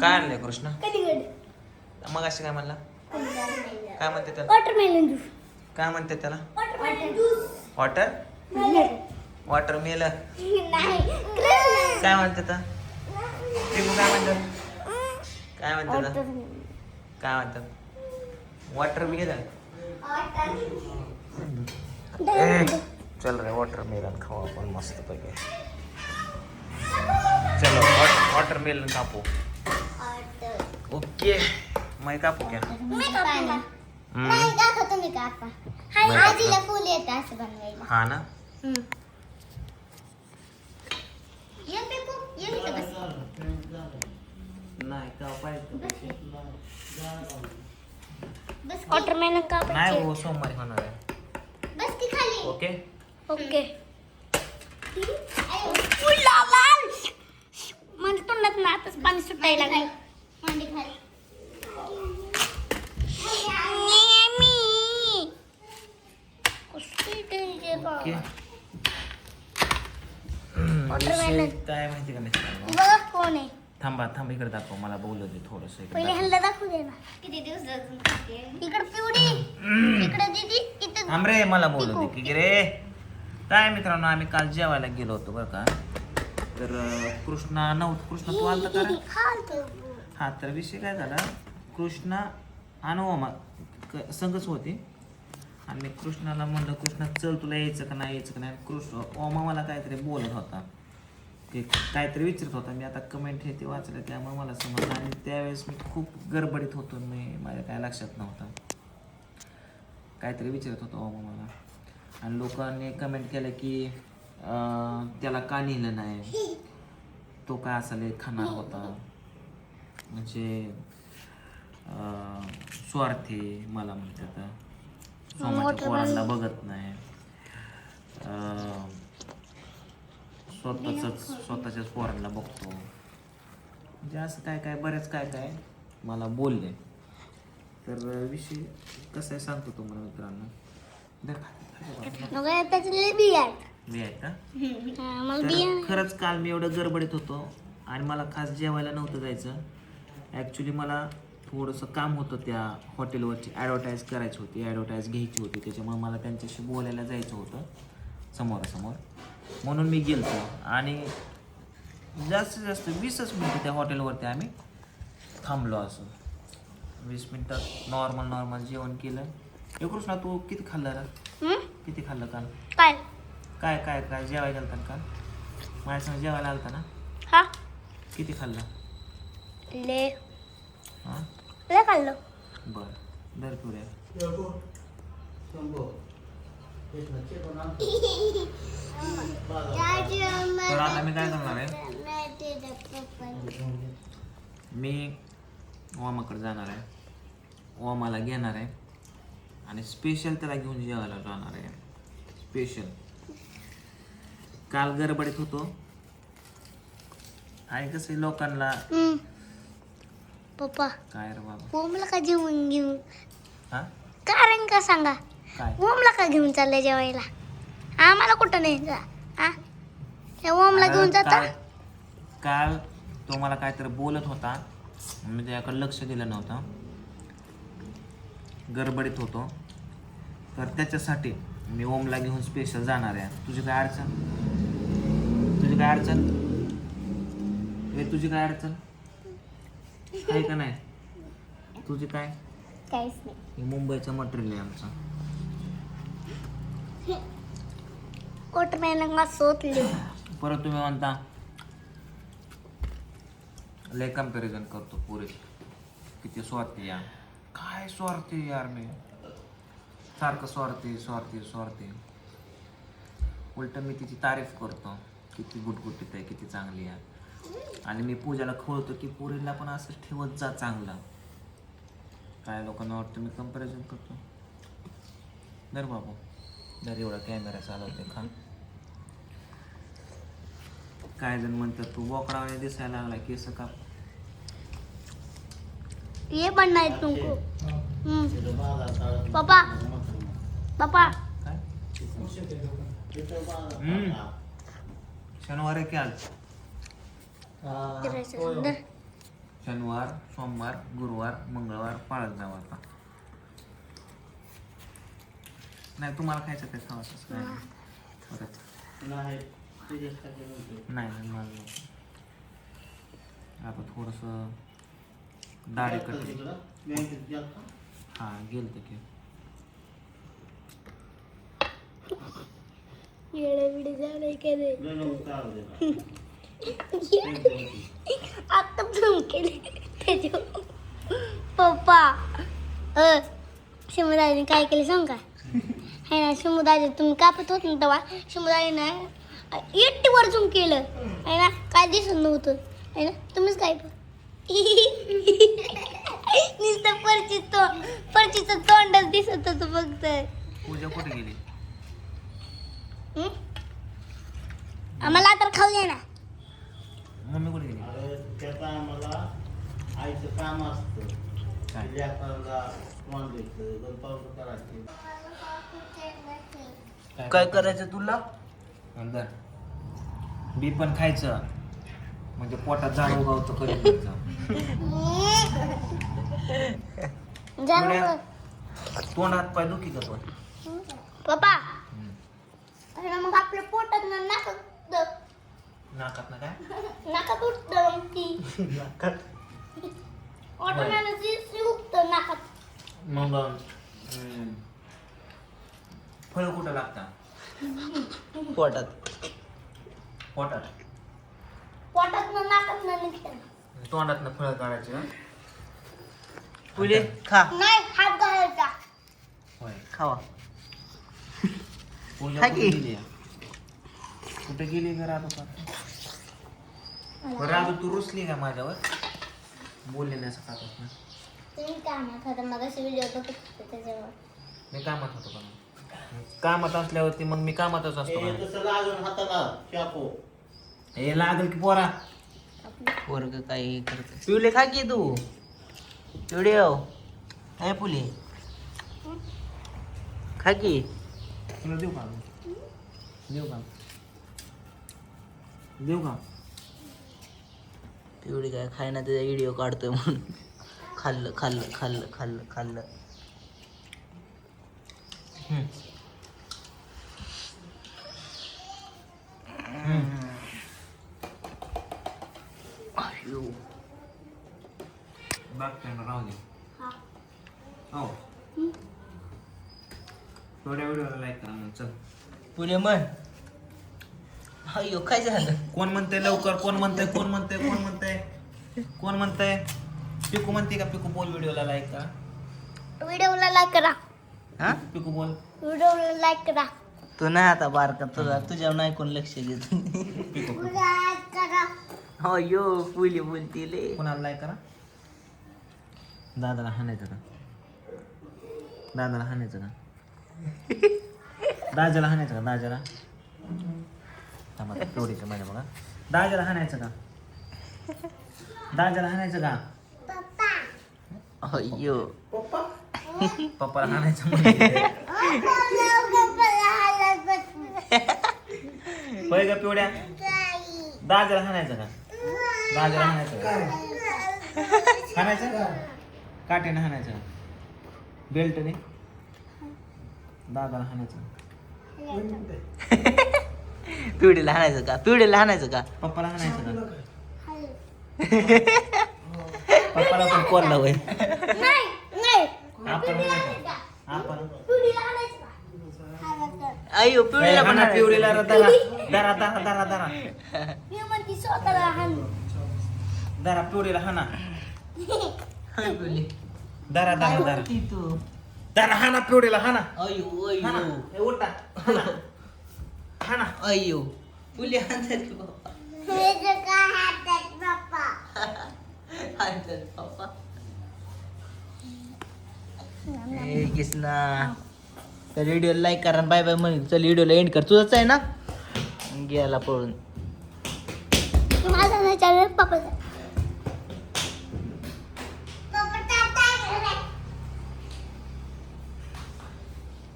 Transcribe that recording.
काय आणलंय कृष्ण? मग अशी काय म्हणला? काय म्हणते त्याला? Watermelon juice. काय म्हणते त्याला? Watermelon juice. वॉटर? वॉटर मेल नाही कृष्ण. काय म्हणते टिपू काय म्हणतात काय म्हणतात काय म्हणतात वॉटर. मेल चल रे वॉटर मेलन खाऊ आपण मस्त पैकी चलो वॉटर मेलन कापू. ओके मैं कापू क्या मी कापला हम्म. नाही दाखव तुम्ही कापा हाय बरं, आजीला फुल येतं असं बनवायला हा ना? ये पेपू ये इथं बस। नाही कापायचं बस। वॉटरमेलन नाही हो सोमवारी होणार आहे बस की खाली ओके। ओके फुला लाल। म्हणजे तोंडात ना आताच पाणी सुटायला लागलं मांडी खाली मी कसली डेंजर ओके Watermelon. विषय काय माहिती का मित्रांनो? बघा कोण आहे. थांबा थांब इकडे दाखव मला बोलू दे थोडस पहिले ह्याला दाखवू दे ना. किती दिवस इकडे पिवडी इकडे दीदी इथे थांब रे मला बोलू दे की रे काय मित्रांनो आम्ही काल जेवायला गेलो होतो बरं का? तर अं, कृष्णा नव्हतं कृष्णा तू आलता का रे? खालतो. हा तर विषय काय झाला? कृष्णा आणि ओमा क- संघच होते. आणि मी कृष्णाला म्हणलं कृष्णा चल तुला यायचं का नाही यायचं का नाही? कृष्ण ओमा मला काहीतरी बोलत होता. की काहीतरी विचारत होता. मी आता कमेंट हे ते वाचलं त्यामुळे मला समजलं. आणि त्यावेळेस मी खूप गडबडीत होतो. मी माझ्या काय लक्षात नव्हतं. काहीतरी विचारत होतो ओमा मला. आणि लोकांनी कमेंट केलं की त्याला का नेलं नाही? तो काय असा लय खाणार होता? म्हणजे अं, स्वार्थी मला म्हणतात. सोमाच्या पोरांना बघत नाही. स्वतःच स्वतःच्याच पोरांना बघतो. म्हणजे असं काय काय बरेच काय काय मला बोलले. तर विषय कसं आहे सांगतो तुम्हाला मित्रांनो. खरंच काल मी एवढं गडबडीत होतो आणि मला खास जेवायला नव्हतं जायचं. ॲक्च्युली मला थोडंसं काम होतं त्या हॉटेलवरची ॲडव्हर्टाईज करायची होती ॲडव्हर्टाईज घ्यायची होती. त्याच्यामुळे मला त्यांच्याशी बोलायला जायचं होतं समोरासमोर. म्हणून मी गेलतो. आणि जास्तीत जास्त वीसच मिनटं त्या हॉटेलवरती आम्ही थांबलो असं वीस मिनटात नॉर्मल नॉर्मल जेवण केलं. हे कृष्णा तू किती खाल्लं रे? हं? किती खाल्लं काल? काय काय काय काय? जेवायला गेलता का माझ्या संग जेवायला आलता ना? हा. किती खाल्लं? ले. हां. ले खाल्लं. बरं. दर तर आता मी काय करणार आहे? मी ओमाकडे जाणार आहे. ओमाला घेणार आहे. आणि स्पेशल त्याला घेऊन जेवायला जाणार आहे. स्पेशल काल गडबडीत होतो. आणि कसं आहे लोकांना. पप्पा काय रे बाबा? ओमला का जेवून घेऊन हा? कारण का सांगा? काय? ओमला का घेऊन चाललंय जेवायला. आम्हाला कुठं नाही जा हा? त्या ओमला घेऊन जाता. काल काल तो मला काहीतरी बोलत होता. मी त्याच्याकडे लक्ष दिलं नव्हतं. गडबडीत होतो. तर त्याच्यासाठी मी ओमला घेऊन स्पेशल जाणार आहे. तुझी काय अडचण? तुझी काय अडचण? ए तुझी काय अडचण? आहे का नाही? तुझी काय? काहीच नाही. हे मुंबईचं मटेरियल आहे आमचं. वॉटरमेलन सोतली परत तुम्ही म्हणता लय कंपॅरिझन करतो पुरे. किती स्वार्थी या काय स्वार्थी यार मी. सारखं स्वार्थी स्वार्थी स्वार्थी. उलट मी तिची तारीफ करतो. किती गुटगुटीत आहे किती चांगली आहे. आणि मी पूजाला खोळतो की पुरीला पण असंच ठेवत जा चांगलं. काय लोकांना वाटतं मी कंपॅरिझन करतो? दर बाबू. दर एवढा कॅमेरा चालवते खा. काय जण म्हणतात तू बोकडावाने दिसायला लागला केस काप. ये पण नाही तुमको. पप्पा. पप्पा. शनिवारी काल शनिवार सोमवार गुरुवार मंगळवार पाळत जावं आता. नाही तुम्हाला खायचं ते खावं नाही. नाही. नाही नाही. आता थोडंसं दाढी जास्त? हा गेलं की. येडे बिडे झाले केले आता पण केले. त्याच्या पप्पा अ शिमदाने काय केलं सांग का? है ना शिमुदाजी तुम्ही कापत होत ना तेव्हा? शिमुदाजीनं एकटीवर झूम केलं. है ना काय दिसत नव्हतं. है ना तुम्हीच काय नुसतं परची तो परचीचं तोंडच दिसत होतं फक्त. पूजा कुठे गेली? आम्हाला तर खाऊ दे ना मम्मी कुठे गेली अरे त्याचा आम्हाला आईचं काम असतं काय? लेकरांना तोंड द्यायचं, करायचे. काय करायचं तुला? अंदर बी पण खायचं. म्हणजे पोटात झाड उगावतं कधी जरा तोंड हात पाय दुखी का तो पप्पा. मग आपल्या पोटात ना नाकात नाकात ना काय? नाकात उठतं. ती. ऑटोमॅटिक उठतं नाकात. मग हम्म, फळ कुठं लागतात? पोटात. पोटात? पोटात ना नाकात ना निघतं. तोंडात ना फळ काढायचे का? पुढे खा. नाही हात घालायचा. होय. खावा. पूजा खा कुठे की. गेली? कुठे गेली का राधू राधू तू रुसली का माझ्यावर? बोलले नाही सकाळपासून. तुम्ही काय म्हणत होता मग अशी व्हिडिओ बघत होते त्याच्यावर. मी कामात होतो मग? कामात असल्यावरती मग मी कामातच असतो हे का? तसं लागून हाताला चाकू. हे लागल की पोरा. वर्ग काही करते पिवले खा की तू? पिवडे काय पुले खा की. तुला देऊ का? देऊ का? देऊ का? पिवडी काय खायना त्याचा व्हिडिओ काढतोय म्हणून. खाल्लं खाल्लं खाल्लं खाल्लं खाल्लं. थोड्या लाईक करा चल. पुढे म्हण. अयो काय झालं? कोण म्हणते लवकर कोण म्हणते कोण म्हणते कोण म्हणते कोण म्हणते पिकू म्हणते का? पिकू बोल व्हिडिओला लाईक करा. व्हिडिओला लाईक करा. हा? पिकू बोल. व्हिडिओला लाईक करा. तू नाही आता बारका तुझा तुझ्यावर नाही कोण लक्ष देत. पिकू लाईक करा. हो यो पुली बोलती ले कोणाला लाईक करा? दादाला हाणायचं का? दादाला हाणायचं का? दाजाला हाणायचं का? दाजाला? थांबा तेवढीचं माझ्या बघा. दाजाला हाणायचं का? दाजाला हाणायचं का? अयो पप्पाला हाणायचं म्हणजे होय का पिवड्या दाजाला हाणायचं का? दाजाला हाणायचं का? हाणायचं का? काट्याने हाणायचं का? बेल्टने. दादाला हाणायचं का? पिवडीला हाणायचं का? पिवडीला हाणायचं का? पप्पाला हाणायचं का? पप्पाला पण कोण वय नाही नाही. आपण? आपण? अयो पिवडीला पण हाणा हाणायचं. पिवडीला रे, दरा दरा दरा दरा दरा पिवडीला हाना हाय पिवली. दरा दरा दरा ती? तू दरा हाना पिवडीला हाना अयो हाना अयो हे उठा हाना हाना अयो पुली हाणतात की बाप्पा किसना. तर व्हिडिओला लाईक करा बाय बाय म्हणे. चल व्हिडिओला एंड कर. तुझंच आहे ना? गेला पळून. माझा नाही चॅनल पप्पाचा.